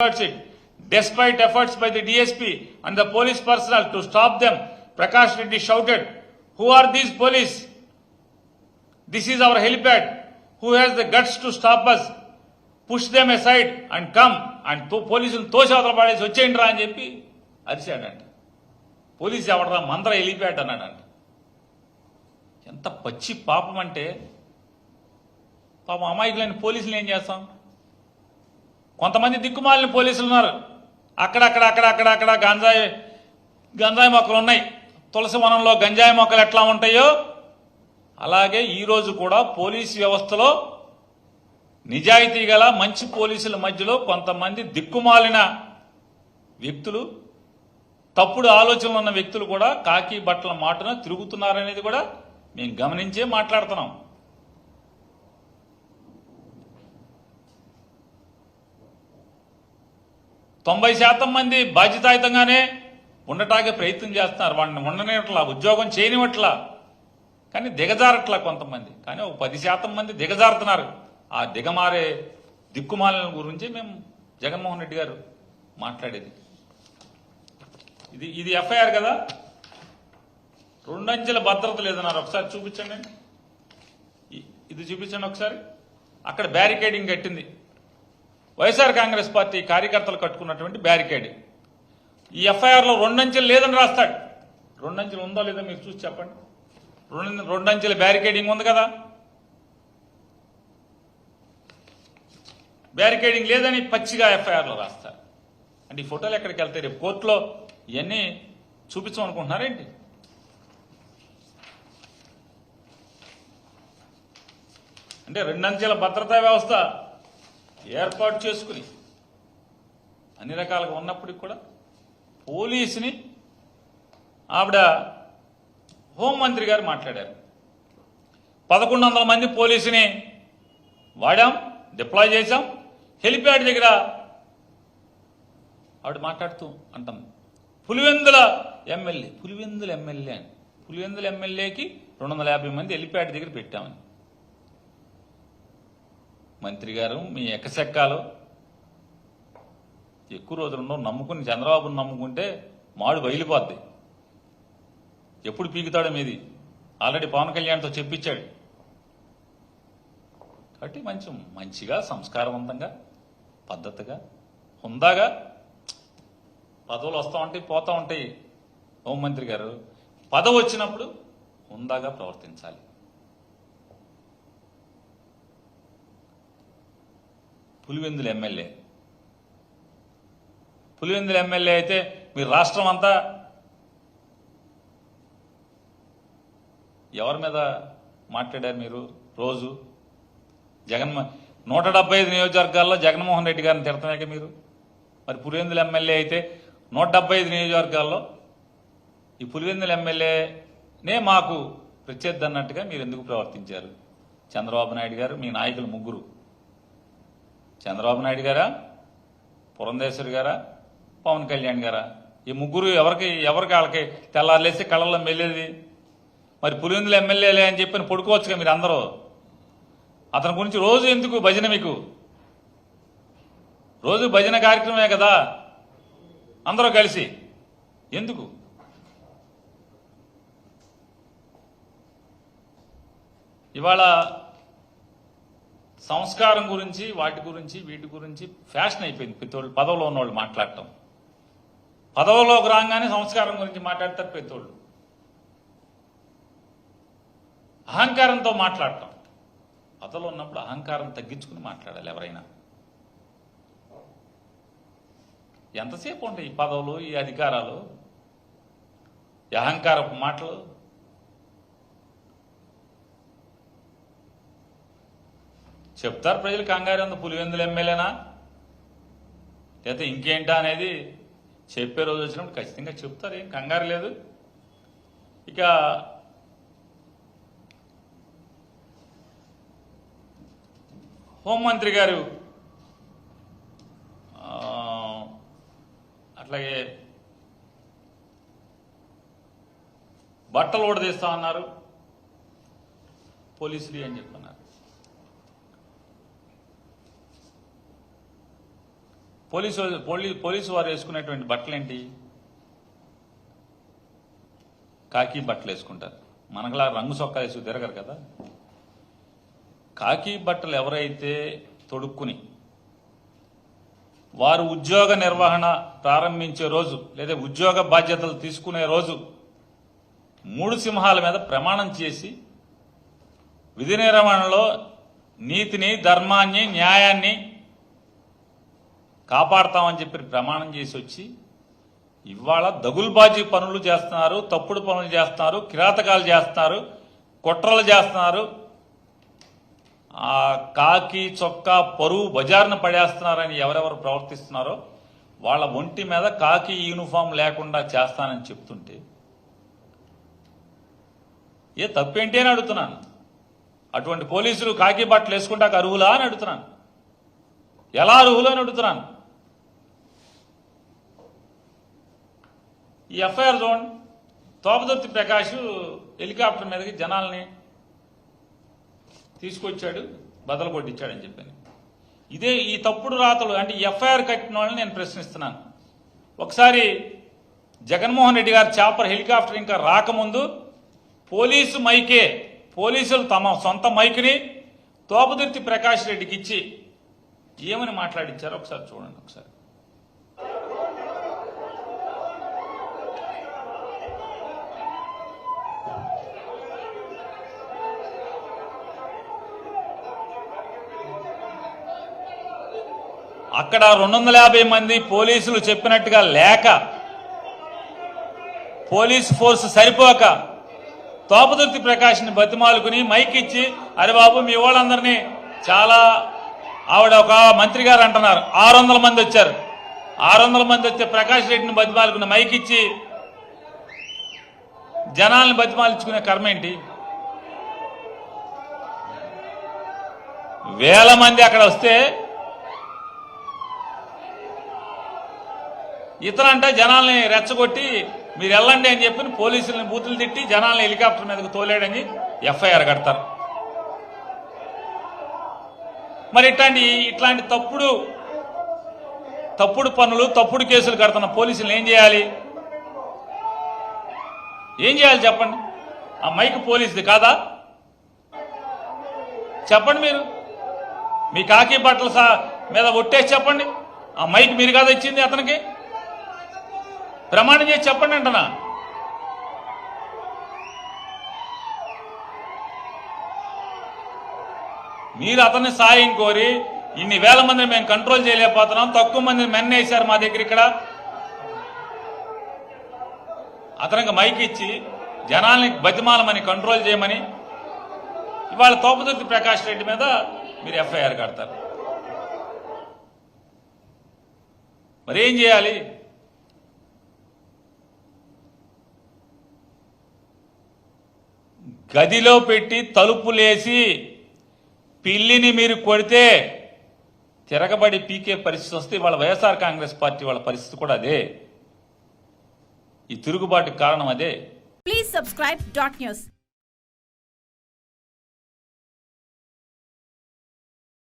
towards it. Despite efforts by the DSP and the police personnel to stop them, Prakash Reddy shouted, Who are these police? This is our helipad. Who has the guts to stop us? Push them aside and come. And తో పోలీసులు తోసేవతల పడేసి వచ్చేయండి రా అని చెప్పి అరిశాడంట police ఎవడరా మందర helipad అన్నాడంట ఎంత పచ్చి పాపం అంటే పాపం అమాయకులైన పోలీసులు ఏం చేస్తాం కొంతమంది దిక్కుమాలిన పోలీసులు ఉన్నారు. అక్కడక్కడ అక్కడక్కడ అక్కడ గంజాయి గంజాయి మొక్కలు ఉన్నాయి. తులసి వనంలో గంజాయి మొక్కలు ఎట్లా ఉంటాయో అలాగే ఈరోజు కూడా పోలీస్ వ్యవస్థలో నిజాయితీ గల మంచి పోలీసుల మధ్యలో కొంతమంది దిక్కుమాలిన వ్యక్తులు తప్పుడు ఆలోచనలు ఉన్న వ్యక్తులు కూడా కాకి బట్టల మాటన తిరుగుతున్నారనేది కూడా మేము గమనించే మాట్లాడుతున్నాం. తొంభై శాతం మంది బాధ్యతాయుతంగానే ఉండటానికి ప్రయత్నం చేస్తున్నారు. వాడిని ఉండనివట్లా ఉద్యోగం చేయనివట్లా కానీ దిగజారట్లా కొంతమంది. కానీ ఒక పది శాతం మంది దిగజారుతున్నారు. ఆ దిగమారే దిక్కుమాలిన గురించి మేము జగన్మోహన్ రెడ్డి గారు మాట్లాడేది. ఇది ఇది ఎఫ్ఐఆర్ కదా? రెండంచెల భద్రత లేదన్నారు. ఒకసారి చూపించండి. ఇది చూపించండి ఒకసారి. అక్కడ బ్యారికేడింగ్ కట్టింది. వైఎస్ఆర్ కాంగ్రెస్ పార్టీ కార్యకర్తలు కట్టుకున్నటువంటి బ్యారికేడ్ ఈ ఎఫ్ఐఆర్లో రెండంచెలు లేదని రాస్తాడు. రెండంచెలు ఉందో లేదో మీరు చూసి చెప్పండి. రెండు రెండంచెల బ్యారికేడింగ్ ఉంది కదా? బ్యారికేడింగ్ లేదని పచ్చిగా ఎఫ్ఐఆర్లో రాస్తారు. అంటే ఈ ఫోటోలు ఎక్కడికి వెళ్తాయి? రేపు కోర్టులో ఇవన్నీ చూపించమనుకుంటున్నారేంటి అంటే రెండంచెల భద్రతా వ్యవస్థ ఏర్పాటు చేసుకుని అన్ని రకాలుగా ఉన్నప్పటికి కూడా పోలీసుని ఆవిడ హోంమంత్రి గారు మాట్లాడారు. పదకొండు వందల మంది పోలీసుని వాడాం డిప్లాయ్ చేశాం. హెలిప్యాడ్ దగ్గర ఆవిడ మాట్లాడుతూ అంటాం పులివెందుల ఎమ్మెల్యే పులివెందుల ఎమ్మెల్యే అని. పులివెందుల ఎమ్మెల్యేకి రెండు వందల యాభై మంది హెలిప్యాడ్ దగ్గర పెట్టామని. మంత్రి గారు మీ ఎక్కసెక్కాలు ఎక్కువ రోజులు ఉండవు నమ్ముకుని చంద్రబాబును నమ్ముకుంటే మాడు బయలుపోద్ది ఎప్పుడు పీకుతాడో మీది. ఆల్రెడీ పవన్ కళ్యాణ్తో చెప్పించాడు. కాబట్టి మంచి మంచిగా సంస్కారవంతంగా పద్ధతిగా హుందాగా పదవులు వస్తూ ఉంటాయి పోతూ ఉంటాయి. హోంమంత్రి గారు పదవి వచ్చినప్పుడు హుందాగా ప్రవర్తించాలి. పులివెందుల ఎమ్మెల్యే. పులివెందుల ఎమ్మెల్యే అయితే మీరు రాష్ట్రం అంతా ఎవరి మీద మాట్లాడారు మీరు రోజు? జగన్ నూట డెబ్బై ఐదు నియోజకవర్గాల్లో జగన్మోహన్ రెడ్డి గారిని తిడతామే మీరు? మరి పులివెందుల ఎమ్మెల్యే అయితే నూట డెబ్బై ఐదు నియోజకవర్గాల్లో ఈ పులివెందుల ఎమ్మెల్యేనే మాకు ప్రత్యర్థి అన్నట్టుగా మీరు ఎందుకు ప్రవర్తించారు? చంద్రబాబు నాయుడు గారు మీ నాయకులు ముగ్గురు. చంద్రబాబు నాయుడు గారా? పురంధేశ్వరి గారా? పవన్ కళ్యాణ్ గారా? ఈ ముగ్గురు ఎవరికి ఎవరికి వాళ్ళకి తెల్లారులేసి కళ్ళల్లో మెల్లేది మరి పులివెందుల ఎమ్మెల్యేలే అని చెప్పి పడుకోవచ్చుగా మీరు అందరూ అతని గురించి రోజు ఎందుకు భజన మీకు? రోజు భజన కార్యక్రమమే కదా? అందరూ కలిసి. ఎందుకు? ఇవాళ సంస్కారం గురించి వాటి గురించి వీటి గురించి ఫ్యాషన్ అయిపోయింది. ప్రతి వాళ్ళు పదవిలో ఉన్నవాళ్ళు మాట్లాడటం. పదవిలోకి రాగానే సంస్కారం గురించి మాట్లాడతారు ప్రతి అహంకారంతో మాట్లాడటం. పదవిలో ఉన్నప్పుడు అహంకారం తగ్గించుకుని మాట్లాడాలి ఎవరైనా. ఎంతసేపు ఉంటాయి ఈ పదవులు ఈ అధికారాలు? ఈ అహంకారపు మాటలు? చెప్తారు ప్రజలు కంగారు ఉంది పులివెందుల ఎమ్మెల్యేనా? లేకపోతే ఇంకేంటా అనేది చెప్పే రోజు వచ్చినప్పుడు ఖచ్చితంగా చెప్తారు. ఏం కంగారు లేదు. ఇక హోంమంత్రి గారు అట్లాగే బట్టలు కూడా తీస్తా ఉన్నారు. పోలీసులు అని చెప్పన్నారు పోలీసు వాళ్ళు- పోలీ పోలీసు వారు వేసుకునేటువంటి బట్టలు ఏంటి కాకి బట్టలు వేసుకుంటారు. మనకులా రంగు సొక్కా వేసుకు తిరగరు కదా. కాకి బట్టలు ఎవరైతే తొడుక్కుని వారు ఉద్యోగ నిర్వహణ ప్రారంభించే రోజు లేదా ఉద్యోగ బాధ్యతలు తీసుకునే రోజు మూడు సింహాల మీద ప్రమాణం చేసి విధి నిర్వహణలో నీతిని ధర్మాన్ని న్యాయాన్ని కాపాడతామని చెప్పి ప్రమాణం చేసి వచ్చి ఇవాళ దగుల్బాజీ పనులు చేస్తున్నారు తప్పుడు పనులు చేస్తున్నారు కిరాతకాలు చేస్తున్నారు కుట్రలు చేస్తున్నారు. ఆ కాకి చొక్కా పరువు బజార్న పడేస్తున్నారని ఎవరెవరు ప్రవర్తిస్తున్నారో వాళ్ళ ఒంటి మీద కాకి యూనిఫామ్ లేకుండా చేస్తానని చెప్తుంటే ఏ తప్పేంటి అని అడుగుతున్నాను. అటువంటి పోలీసులు కాకి బట్టలు వేసుకుంటాక అర్హులా అని అడుగుతున్నాను. ఎలా అర్హులు అని అడుగుతున్నాను. ఈ FIR zone Thopudurthi Prakash helicopter మీదకి జనాల్ని తీసుకొచ్చాడు బదలు కొట్టించాడని చెప్పాను. ఇదే ఈ తప్పుడు రాతలు అంటే ఎఫ్ఐఆర్ కట్టిన వాళ్ళని నేను ప్రశ్నిస్తున్నాను. ఒకసారి జగన్మోహన్ రెడ్డి గారు చాపర్ హెలికాప్టర్ ఇంకా రాకముందు పోలీసు మైకే పోలీసులు తమ సొంత మైక్ని తోపదుర్తి ప్రకాష్ రెడ్డికి ఇచ్చి ఏమని మాట్లాడించారో ఒకసారి చూడండి ఒకసారి. అక్కడ రెండు వందల యాభై మంది పోలీసులు చెప్పినట్టుగా లేక పోలీస్ ఫోర్స్ సరిపోక తోపదుర్తి ప్రకాష్ని బతిమాలుకుని మైక్ ఇచ్చి అరే బాబు మీ వాళ్ళందరినీ చాలా ఆవిడ ఒక మంత్రి గారు అంటున్నారు. ఆరు వందల మంది వచ్చారు. ఆరు వందల మంది వచ్చే ప్రకాష్ రెడ్డిని బతిమాలుకుని మైక్ ఇచ్చి జనాల్ని బతిమాలించుకునే కర్మ ఏంటి? వేల మంది అక్కడ వస్తే ఇతనంటే జనాల్ని రెచ్చగొట్టి మీరు వెళ్ళండి అని చెప్పి పోలీసులను బూతులు తిట్టి జనాల్ని హెలికాప్టర్ మీదకు తోలేడని ఎఫ్ఐఆర్ కడతారు. మరి ఇట్లాంటి ఇట్లాంటి తప్పుడు తప్పుడు పనులు తప్పుడు కేసులు కడుతున్న పోలీసులు ఏం చేయాలి? ఏం చేయాలి చెప్పండి? ఆ మైక్ పోలీసుది కాదా? చెప్పండి మీరు. మీ కాకి బట్టల మీద ఒట్టేసి చెప్పండి. ఆ మైక్ మీరు కాదా ఇచ్చింది అతనికి? ప్రమాణం చేసి చెప్పండి అంటనా మీరు అతన్ని సాయం కోరి ఇన్ని వేల మందిని మేము కంట్రోల్ చేయలేకపోతున్నాం. తక్కువ మందిని మెన్ వేశారు మా దగ్గర ఇక్కడ. అతనికి మైక్ ఇచ్చి జనాల్ని బతిమాలమని కంట్రోల్ చేయమని ఇవాళ తోపదుర్తి ప్రకాష్ రెడ్డి మీద మీరు ఎఫ్ఐఆర్ కడతారు. మరి ఏం చేయాలి? గదిలో పెట్టి తలుపులేసి పిల్లిని మీరు కొడితే తిరగబడి పీకే పరిస్థితి వస్తే వాళ్ళ వైఎస్ఆర్ కాంగ్రెస్ పార్టీ వాళ్ళ పరిస్థితి కూడా అదే. ఈ తిరుగుబాటు కారణం అదే. Please subscribe dot news